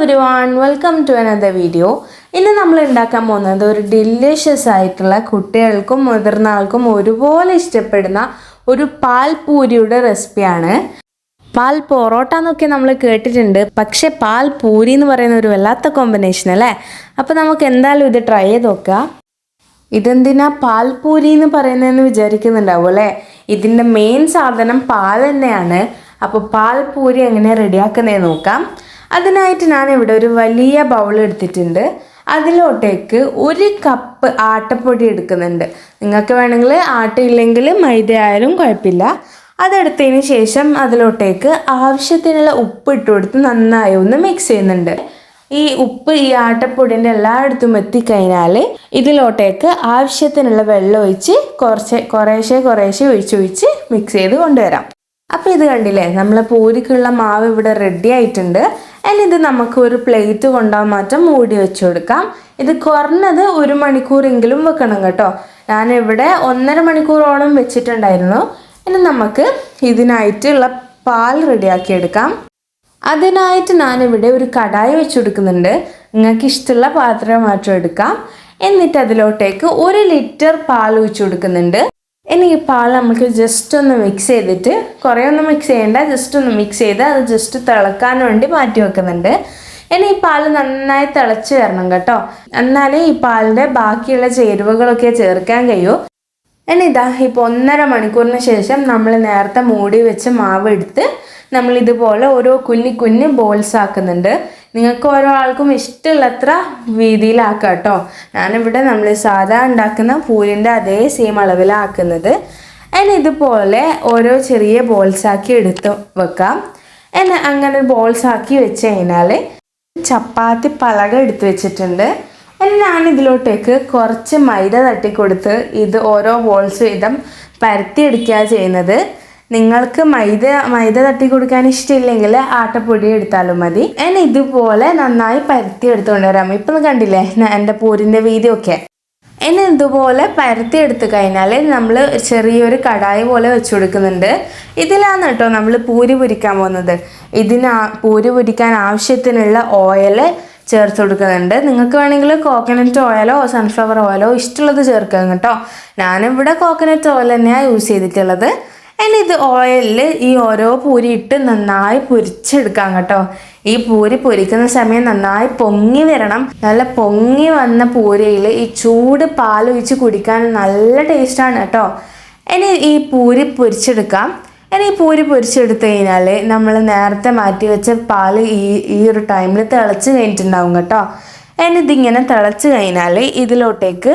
Everyone welcome to another video ഇന്ന് നമ്മൾ ഉണ്ടാക്കാൻ പോകുന്നത് ഒരു ഡെലിഷ്യസ് ആയിട്ടുള്ള കുട്ടികൾക്കും മുതിർന്ന ആൾക്കും ഒരുപോലെ ഇഷ്ടപ്പെടുന്ന ഒരു പാൽപൂരിയുടെ റെസിപ്പിയാണ് പാൽ പൊറോട്ട എന്നൊക്കെ നമ്മൾ കേട്ടിട്ടുണ്ട്. പക്ഷെ പാൽ പൂരി എന്ന് പറയുന്ന ഒരു വല്ലാത്ത കോമ്പിനേഷൻ അല്ലേ? അപ്പോൾ നമുക്ക് എന്തായാലും ഇത് ട്രൈ ചെയ്ത് നോക്കാം. ഇതെന്തിനാ പാൽപൂരി എന്ന് പറയുന്നതെന്ന് വിചാരിക്കുന്നുണ്ടാവും അല്ലേ? ഇതിന്റെ മെയിൻ സാധനം പാൽ തന്നെയാണ്. അപ്പോൾ പാൽപൂരി എങ്ങനെ റെഡിയാക്കുന്നതെന്ന് നോക്കാം. അതിനായിട്ട് ഞാൻ ഇവിടെ ഒരു വലിയ ബൗൾ എടുത്തിട്ടുണ്ട്. അതിലോട്ടേക്ക് ഒരു കപ്പ് ആട്ടപ്പൊടി എടുക്കുന്നുണ്ട്. നിങ്ങൾക്ക് വേണമെങ്കിൽ ആട്ട ഇല്ലെങ്കിൽ മൈദ ആയാലും കുഴപ്പമില്ല. അതെടുത്തതിന് ശേഷം അതിലോട്ടേക്ക് ആവശ്യത്തിനുള്ള ഉപ്പ് ഇട്ട് കൊടുത്ത് നന്നായി ഒന്ന് മിക്സ് ചെയ്യുന്നുണ്ട്. ഈ ഉപ്പ് ഈ ആട്ടപ്പൊടിന്റെ എല്ലായിടത്തും എത്തിക്കഴിഞ്ഞാൽ ഇതിലോട്ടേക്ക് ആവശ്യത്തിനുള്ള വെള്ളം ഒഴിച്ച് കുറച്ച് കുറേശ്ശെ കുറേശ്ശെ ഒഴിച്ച് മിക്സ് ചെയ്ത് കൊണ്ടുവരാം. അപ്പോൾ ഇത് കണ്ടില്ലേ നമ്മളെ പൂരിക്കുള്ള മാവ് ഇവിടെ റെഡി ആയിട്ടുണ്ട്. ഇനി ഇത് നമുക്ക് ഒരു പ്ലേറ്റ് കൊണ്ടാൽ മാറ്റം മൂടി വെച്ച് കൊടുക്കാം ഇത് കുറഞ്ഞത് ഒരു മണിക്കൂറെങ്കിലും വെക്കണം കേട്ടോ. ഞാനിവിടെ ഒന്നര മണിക്കൂറോളം വെച്ചിട്ടുണ്ടായിരുന്നു. ഇനി നമുക്ക് ഇതിനായിട്ടുള്ള പാൽ റെഡിയാക്കി എടുക്കാം അതിനായിട്ട് ഞാനിവിടെ ഒരു കടായി വെച്ചെടുക്കുന്നുണ്ട്. നിങ്ങൾക്ക് ഇഷ്ടമുള്ള പാത്രം മാറ്റം എടുക്കാം. എന്നിട്ട് അതിലോട്ടേക്ക് ഒരു ലിറ്റർ പാൽ ഒഴിച്ചു കൊടുക്കുന്നുണ്ട് ഇനി ഈ പാൽ നമുക്ക് ജസ്റ്റ് ഒന്ന് മിക്സ് ചെയ്തിട്ട് കുറേ ഒന്നും മിക്സ് ചെയ്യേണ്ട ജസ്റ്റ് ഒന്ന് മിക്സ് ചെയ്ത് അത് ജസ്റ്റ് തിളക്കാൻ വേണ്ടി മാറ്റി വെക്കുന്നുണ്ട്. ഇനി ഈ പാൽ നന്നായി തിളച്ച് വരണം കേട്ടോ. എന്നാലേ ഈ പാലിന്റെ ബാക്കിയുള്ള ചേരുവകളൊക്കെ ചേർക്കാൻ കഴിയൂ. ഇനി ഇതാ ഇപ്പോൾ ഒന്നര മണിക്കൂറിന് ശേഷം നമ്മൾ നേരത്തെ മൂടി വെച്ച് മാവ് എടുത്ത് നമ്മൾ ഇതുപോലെ ഓരോ കുഞ്ഞി കുഞ്ഞി ബോൾസ് ആക്കുന്നുണ്ട്. നിങ്ങൾക്ക് ഓരോ ആൾക്കും ഇഷ്ടമുള്ളത്ര വീതിയിലാക്കുക കേട്ടോ ഞാനിവിടെ നമ്മൾ സാധാ ഉണ്ടാക്കുന്ന പൂരിന്റെ അതേ സെയിം അളവിലാക്കുന്നത്. എന്നെ ഇതുപോലെ ഓരോ ചെറിയ ബോൾസാക്കി എടുത്ത് വെക്കാം. എന്നെ അങ്ങനെ ബോൾസാക്കി വെച്ച് കഴിഞ്ഞാൽ ചപ്പാത്തി പലക എടുത്ത് വെച്ചിട്ടുണ്ട്. എന്നെ ഞാൻ ഇതിലോട്ടേക്ക് കുറച്ച് മൈദ തട്ടിക്കൊടുത്ത് ഇത് ഓരോ ബോൾസ് വീതം പരത്തിയെടുക്കുക ചെയ്യുന്നത്. നിങ്ങൾക്ക് മൈദ മൈദ തട്ടി കൊടുക്കാൻ ഇഷ്ടമില്ലെങ്കിൽ ആട്ടപ്പൊടി എടുത്താലും മതി. ഞാൻ ഇതുപോലെ നന്നായി പരത്തി എടുത്തുകൊണ്ട് വരാം. ഇപ്പം കണ്ടില്ലേ? എന്റെ പൂരിന്റെ വീതിയൊക്കെ. ഇനി ഇതുപോലെ പരത്തി എടുത്തു കഴിഞ്ഞാൽ നമ്മൾ ചെറിയൊരു കടായി പോലെ വെച്ച് കൊടുക്കുന്നുണ്ട്. ഇതിലാണ് കേട്ടോ നമ്മൾ പൂരി പൊരിക്കാൻ പോകുന്നത്. ഇതിന് പൂരി പൊരിക്കാൻ ആവശ്യത്തിനുള്ള ഓയിൽ ചേർത്ത് കൊടുക്കുന്നുണ്ട്. നിങ്ങൾക്ക് വേണമെങ്കിൽ കോക്കനട്ട് ഓയിലോ സൺഫ്ലവർ ഓയിലോ ഇഷ്ടമുള്ളത് ചേർക്കാം കേട്ടോ. ഞാനിവിടെ കോക്കനട്ട് ഓയിൽ തന്നെയാണ് യൂസ് ചെയ്തിട്ടുള്ളത്. ഇനി ഇത് ഓയിലിൽ ഈ ഓരോ പൂരി ഇട്ട് നന്നായി പൊരിച്ചെടുക്കാം കേട്ടോ. ഈ പൂരി പൊരിക്കുന്ന സമയം നന്നായി പൊങ്ങി വരണം. നല്ല പൊങ്ങി വന്ന പൂരിയിൽ ഈ ചൂട് പാൽ ഒഴിച്ച് കുടിക്കാൻ നല്ല ടേസ്റ്റാണ് കേട്ടോ. ഇനി ഈ പൂരി പൊരിച്ചെടുക്കാം. ഇനി ഈ പൂരി പൊരിച്ചെടുത്ത് കഴിഞ്ഞാൽ നമ്മൾ നേരത്തെ മാറ്റി വെച്ച പാൽ ഈ ഈ ഒരു ടൈമിൽ തിളച്ച് കഴിഞ്ഞിട്ടുണ്ടാവും കേട്ടോ. ഇനി ഇതിങ്ങനെ തിളച്ച് കഴിഞ്ഞാൽ ഇതിലോട്ടേക്ക്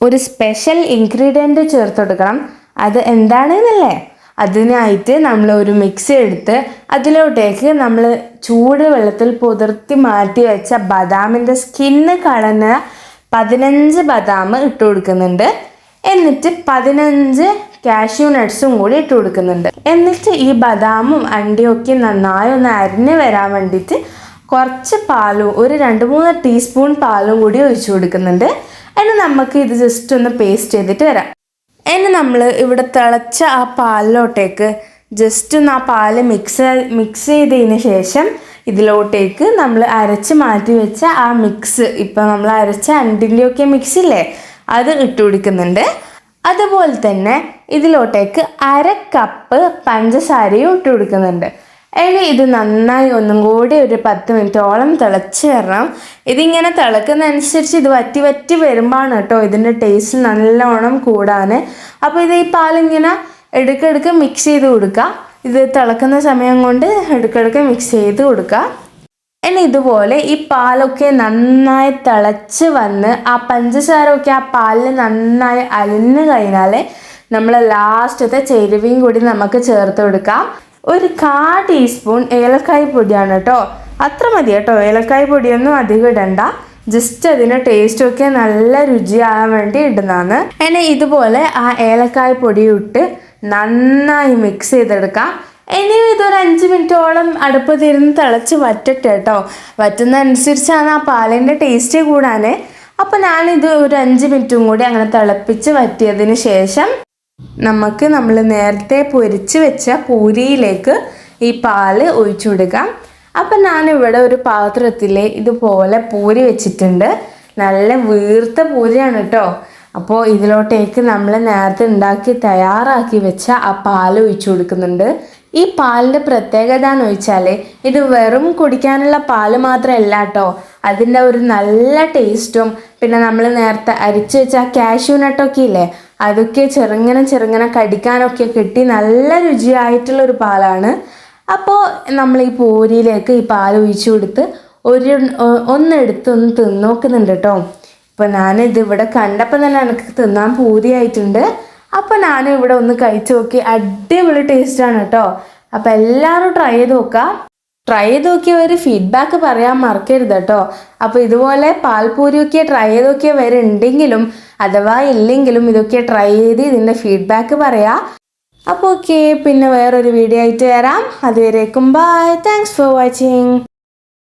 ഒരു സ്പെഷ്യൽ ഇൻഗ്രീഡിയന്റ് ചേർത്ത് കൊടുക്കണം. അത് എന്താണെന്നല്ലേ? അതിനായിട്ട് നമ്മൾ ഒരു മിക്സി എടുത്ത് അതിലോട്ടേക്ക് നമ്മൾ ചൂട് വെള്ളത്തിൽ പുതിർത്തി മാറ്റി വെച്ച ബദാമിന്റെ സ്കിന്ന് കളഞ്ഞ പതിനഞ്ച് ബദാം ഇട്ട് കൊടുക്കുന്നുണ്ട്. എന്നിട്ട് പതിനഞ്ച് കാഷ്യൂ നട്ട്സും കൂടി ഇട്ട് കൊടുക്കുന്നുണ്ട്. എന്നിട്ട് ഈ ബദാമും അണ്ടിയും ഒക്കെ നന്നായി ഒന്ന് അരിഞ്ഞ് വരാൻ വേണ്ടിയിട്ട് കുറച്ച് പാലും ഒരു രണ്ട് മൂന്ന് ടീസ്പൂൺ പാലും കൂടി ഒഴിച്ചു കൊടുക്കുന്നുണ്ട്. അതിന് നമുക്ക് ഇത് ജസ്റ്റ് ഒന്ന് പേസ്റ്റ് ചെയ്തിട്ട് വരാം. ഇനി നമ്മൾ ഇവിടെ തിളച്ച ആ പാലിലോട്ടേക്ക് ജസ്റ്റ് ഒന്ന് ആ പാൽ മിക്സ് മിക്സ് ചെയ്തതിന് ശേഷം ഇതിലോട്ടേക്ക് നമ്മൾ അരച്ച് മാറ്റി വെച്ച ആ മിക്സ് ഇപ്പം നമ്മൾ അരച്ച അണ്ടിന്റെയൊക്കെ മിക്സ് ഇല്ലേ അത് ഇട്ട് കൊടുക്കുന്നുണ്ട്. അതുപോലെ തന്നെ ഇതിലോട്ടേക്ക് അര കപ്പ് പഞ്ചസാരയും ഇട്ട് കൊടുക്കുന്നുണ്ട്. ഇനി ഇത് നന്നായി ഒന്നും കൂടി ഒരു പത്ത് മിനിറ്റോളം തിളച്ച് വരണം. ഇതിങ്ങനെ തിളക്കുന്നതനുസരിച്ച് ഇത് വറ്റി വറ്റി വരുമ്പോഴാണ് കേട്ടോ ഇതിന്റെ ടേസ്റ്റ് നല്ലോണം കൂടാൻ അപ്പോൾ ഇത് ഈ പാലിങ്ങനെ എടുക്കെടുക്ക് മിക്സ് ചെയ്ത് കൊടുക്കുക. ഇത് തിളക്കുന്ന സമയം കൊണ്ട് എടുക്കെടുക്ക് മിക്സ് ചെയ്ത് കൊടുക്കുക. ഇനി ഇതുപോലെ ഈ പാലൊക്കെ നന്നായി തിളച്ച് വന്ന് ആ പഞ്ചസാര ഒക്കെ ആ പാലിൽ നന്നായി അലിഞ്ഞു കഴിഞ്ഞാൽ നമ്മൾ ലാസ്റ്റത്തെ ചേരുവയും കൂടി നമുക്ക് ചേർത്ത് കൊടുക്കാം. ഒരു കാ ടീസ്പൂൺ ഏലക്കായ പൊടിയാണ് കേട്ടോ. അത്ര മതി കേട്ടോ. ഏലക്കായ പൊടിയൊന്നും അധികം ഇടണ്ട. ജസ്റ്റ് അതിന്റെ ടേസ്റ്റൊക്കെ നല്ല രുചിയാകാൻ വേണ്ടി ഇടുന്നതാണ്. ഇനി ഇതുപോലെ ആ ഏലക്കായ പൊടി ഇട്ട് നന്നായി മിക്സ് ചെയ്തെടുക്കാം. ഇനി ഇതൊരു അഞ്ച് മിനിറ്റോളം അടുപ്പത്തിരുന്ന് തിളച്ച് വറ്റട്ടെ കേട്ടോ. വറ്റുന്ന അനുസരിച്ചാണ് ആ പാലിന്റെ ടേസ്റ്റ് കൂടാൻ അപ്പോൾ ഞാനിത് ഒരു അഞ്ച് മിനിറ്റും കൂടി അങ്ങനെ തിളപ്പിച്ച് വറ്റിയതിന് ശേഷം നമുക്ക് നമ്മൾ നേരത്തെ പൊരിച്ച് വെച്ച പൂരിയിലേക്ക് ഈ പാൽ ഒഴിച്ചു കൊടുക്കാം അപ്പം ഞാനിവിടെ ഒരു പാത്രത്തിൽ ഇതുപോലെ പൂരി വെച്ചിട്ടുണ്ട്. നല്ല വീർത്ത പൂരിയാണ് കേട്ടോ. അപ്പോൾ ഇതിലോട്ടേക്ക് നമ്മൾ നേരത്തെ ഉണ്ടാക്കി തയ്യാറാക്കി വെച്ച ആ പാൽ ഒഴിച്ചു കൊടുക്കുന്നുണ്ട്. ഈ പാലിന്റെ പ്രത്യേകത എന്ന് വെച്ചാൽ ഇത് വെറും കുടിക്കാനുള്ള പാൽ മാത്രമല്ല കേട്ടോ. അതിന്റെ ഒരു നല്ല ടേസ്റ്റും പിന്നെ നമ്മൾ നേരത്തെ അരിച്ചു വെച്ച കാഷ്യൂ നട്ടൊക്കെ ഇല്ലേ അതൊക്കെ ചെറുങ്ങനെ ചെറുങ്ങനെ കടിക്കാനൊക്കെ കിട്ടി. നല്ല രുചിയായിട്ടുള്ളൊരു പാലാണ്. അപ്പോൾ നമ്മൾ ഈ പൂരിയിലേക്ക് ഈ പാൽ ഒഴിച്ചു കൊടുത്ത് ഒരു ഒന്നെടുത്ത് ഒന്ന് തിന്നോക്കുന്നുണ്ട് കേട്ടോ ഇപ്പോൾ ഞാനിത് ഇവിടെ കണ്ടപ്പോൾ തന്നെ എനിക്ക് തിന്നാൻ പൂതിയായിട്ടുണ്ട്. അപ്പോൾ ഞാനും ഇവിടെ ഒന്ന് കഴിച്ചു നോക്കി. അടിപൊളി ടേസ്റ്റാണ് കേട്ടോ അപ്പോൾ എല്ലാവരും ട്രൈ ചെയ്ത് നോക്കാം. ട്രൈ ചെയ്ത് നോക്കിയവർ ഫീഡ്ബാക്ക് പറയാൻ മറക്കരുത് കേട്ടോ അപ്പോൾ ഇതുപോലെ പാൽപൂരിയൊക്കെ ട്രൈ ചെയ്ത് നോക്കിയവരുണ്ടെങ്കിലും അഥവാ ഇല്ലെങ്കിലും ഇതൊക്കെ ട്രൈ ചെയ്ത് ഇതിന്റെ ഫീഡ്ബാക്ക് പറയാം. അപ്പോൾ ഓക്കെ പിന്നെ വേറൊരു വീഡിയോ ആയിട്ട് വരാം. അതുവരേക്കും ബൈ താങ്ക്സ് ഫോർ വാച്ചിങ്